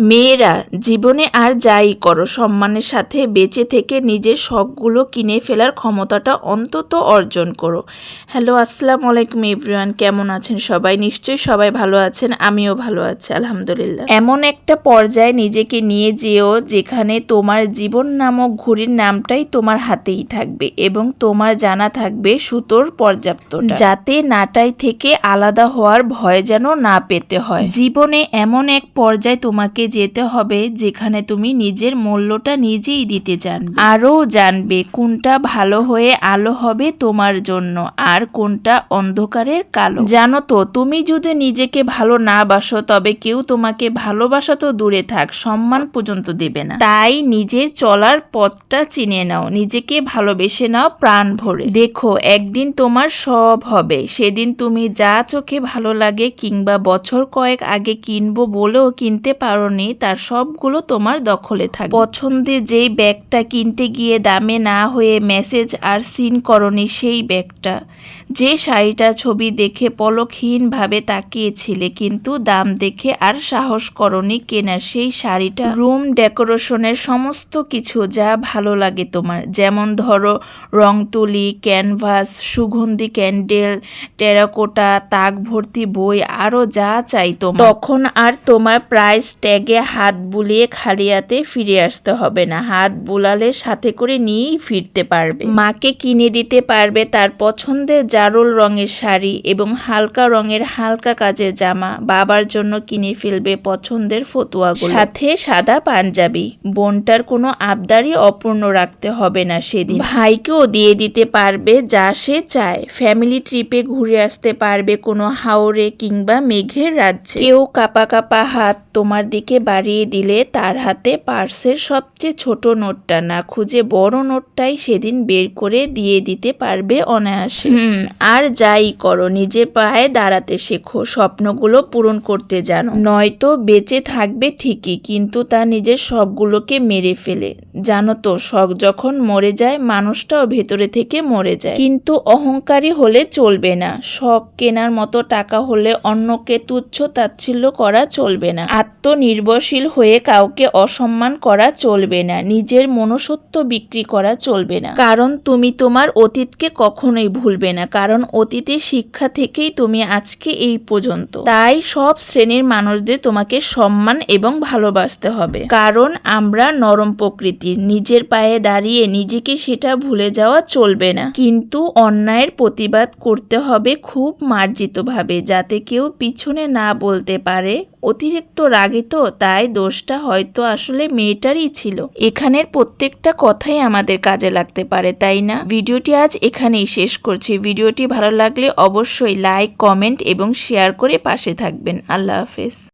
মেয়েরা, জীবনে আর যাই করো, সম্মানের সাথে বেঁচে থেকে নিজের শখগুলো কিনে ফেলার ক্ষমতাটা অন্তত অর্জন করো। হ্যালো, আসসালামু আলাইকুম এভরিওয়ান, কেমন আছেন সবাই? নিশ্চয়ই সবাই ভালো আছেন, আমিও ভালো আছি, আলহামদুলিল্লাহ। এমন একটা পর্যায়ে নিজেকে নিয়ে যেও যেখানে তোমার জীবন নামক ঘড়ির নামটাই তোমার হাতেই থাকবে এবং তোমার জানা থাকবে সুতোর পর্যাপ্ত যাতে নাটাই থেকে আলাদা হওয়ার ভয় যেন না পেতে হয়। জীবনে এমন এক পর্যায়ে তোমাকে যেতে হবে যেখানে তুমি নিজের মূল্যটা নিজেই দিতে জানবে। আরও জানবে কোনটা ভালো হয়ে আলো হবে তোমার জন্য আর কোনটা অন্ধকারের কালো। জানো তো, তুমি যদি নিজেকে ভালো না বাসো তবে কেউ তোমাকে ভালোবাসা তো দূরে থাক, সম্মান পর্যন্ত দেবে না। তাই নিজের চলার পথটা চিনে নাও, নিজেকে ভালোবেসে নাও প্রাণ ভরে। দেখো, একদিন তোমার সব হবে, সেদিন তুমি যা চোখে ভালো লাগে কিংবা বছর কয়েক আগে কিনবো বলেও কিনতে পারোনি তার সবগুলো তোমার দখলে থাকে পছন্দের যেই ব্যাগটা কিনতে গিয়ে দামে না হয়ে মেসেজ আর সিন করনি সেই ব্যাগটা। যে শাড়িটা ছবি দেখে পলকহীনভাবে তাকিয়েছিলে, কিন্তু দাম দেখে আর সাহস করনি কেনার সেই শাড়িটা। রুম ডেকোরেশনের সমস্ত কিছু যা ভালো লাগে তোমার, যেমন ধরো রং তুলি ক্যানভাস, সুগন্ধি ক্যান্ডেল, টেরাকোটা, তাক ভর্তি বই আরও যা চাই তোমার। তখন আর তোমার প্রাইস ট্যাগে হাত বুলিয়ে খালি হাতে ফিরে আসতে হবে না। হাত বুলালে সাথে করে নিয়েই ফিরতে পারবে। মাকে কিনে দিতে পারবে তার পছন্দের জারুল রঙের শাড়ি এবং হালকা রঙের হালকা কাজের জামা। বাবার জন্য কিনে ফেলবে পছন্দের ফতুয়া সাথে সাদা পাঞ্জাবি। বোনটার কোনো আবদারই অপূর্ণ রাখতে হবে না সেদিন। ভাইকেও দিয়ে দিতে পারবে যা সে চায়। ফ্যামিলি ট্রিপে ঘুরে আসতে পারবে কোনো হাওড়ে কিংবা মেঘের রাজ্যে। কেউ কাপা কাপা হাত তোমার দিকে বাড়িয়ে দিলে তার হাতে পার্সের সবচেয়ে ছোট নোটটা না খুঁজে বড় নোটটাই সেদিন বের করে দিয়ে দিতে পারবে অনায়াসে। আর যাই করো নিজের পায়ে দাঁড়াতে শেখো স্বপ্নগুলো পূরণ করতে জানো। নয়তো বেঁচে থাকবে ঠিকই কিন্তু তা নিজের শখগুলোকে মেরে ফেলে। জানো তো শখ যখন মরে যায় মানুষটাও ভেতরে থেকে মরে যায়। কিন্তু অহংকারী হলে চলবে না। শখ কেনার মতো টাকা হলে অন্যকে তুচ্ছ তাচ্ছিল্য করা চলবে না। আত্মনির্ভরশীল হয়ে কাউকে অসম্মান করা চলবে না, নিজের মনুষ্যত্ব বিক্রি করা চলবে না। কারণ তুমি তোমার অতীতকে কখনোই ভুলবে না, কারণ অতীতের শিক্ষা থেকেই তুমি আজকে এই পর্যন্ত। তাই সব শ্রেণির মানুষদের তোমাকে সম্মান এবং ভালোবাসতে হবে। কারণ আমরা নরম প্রকৃতির, নিজের পায়ে দাঁড়িয়ে নিজেকে সেটা ভুলে যাওয়া চলবে না। কিন্তু অন্যায়ের প্রতিবাদ করতে হবে খুব মার্জিতভাবে, যাতে কেউ পিছনে না বলতে পারে অতিরিক্ত রাগে তো, তাই দোষটা হয়তো আসলে মেয়েটারই ছিল। এখানের প্রত্যেকটা কথাই আমাদের কাজে লাগতে পারে, তাই না? ভিডিওটি আজ এখানেই শেষ করছি। ভিডিওটি ভালো লাগলে অবশ্যই লাইক, কমেন্ট এবং শেয়ার করে পাশে থাকবেন। আল্লাহ হাফেজ।